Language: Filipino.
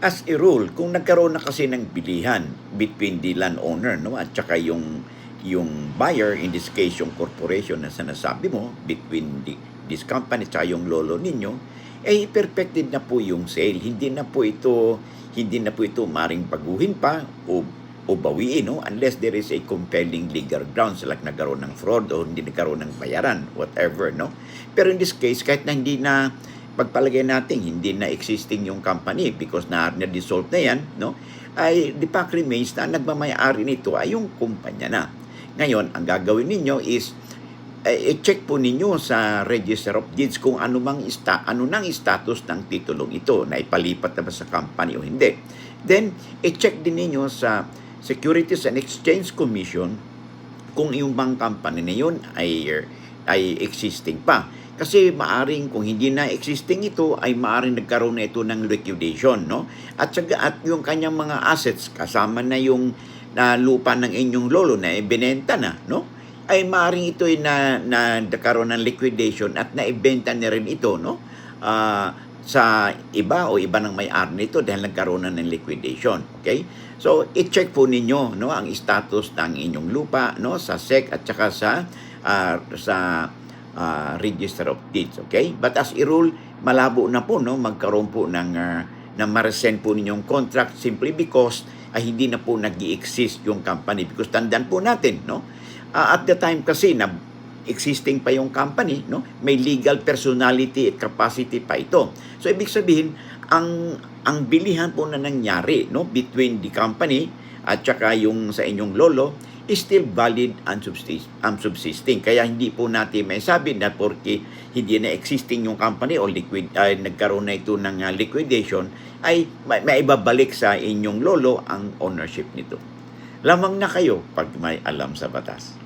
as a rule, kung nagkaroon na kasi ng bilihan between the landowner no, at saka yung, yung buyer, in this case yung corporation na sinasabi mo, between the, this company at yung lolo ninyo, eh perfected na po yung sale. Hindi na po ito hindi na po ito maring baguhin pa o o bawiin no unless there is a compelling legal grounds like nagkaroon ng fraud o hindi nagkaroon ng bayaran whatever no pero in this case kahit na hindi na pagpalagay natin hindi na existing yung company because na na dissolve na yan no ay the fact remains na nagmamayari nito ay yung kumpanya na ngayon ang gagawin ninyo is eh, i-check po ninyo sa Register of Deeds kung ano mang ista, ano nang status ng titulong ito na ipalipat na ba sa company o hindi. Then, i-check din ninyo sa Securities and Exchange Commission kung yung bang company na yun ay, ay existing pa. Kasi maaring kung hindi na existing ito ay maaring nagkaroon na ito ng liquidation, no? At saka at yung kanyang mga assets kasama na yung na lupa ng inyong lolo na ibinenta na, no? ay maaaring ito ay na, na nagkaroon ng liquidation at naibenta na rin ito no Ah, sa iba o iba ng may-ari nito dahil nagkaroon na ng liquidation okay so i-check po ninyo no ang status ng inyong lupa no sa SEC at saka sa ah, sa ah, Register of Deeds okay? But as a rule malabo na po no? Magkaroon po ng ah, na ma-resend po ninyong contract simply because ay hindi na po nag exist yung company because tandaan po natin no? Ah, at the time kasi na existing pa yung company, no? May legal personality at capacity pa ito. So ibig sabihin, ang ang bilihan po na nangyari, no, between the company at saka yung sa inyong lolo is still valid and subsist, um, subsisting. Kaya hindi po natin may sabi na porque hindi na existing yung company o liquid ay nagkaroon na ito ng ah, liquidation ay may, may ibabalik sa inyong lolo ang ownership nito. Lamang na kayo pag may alam sa batas.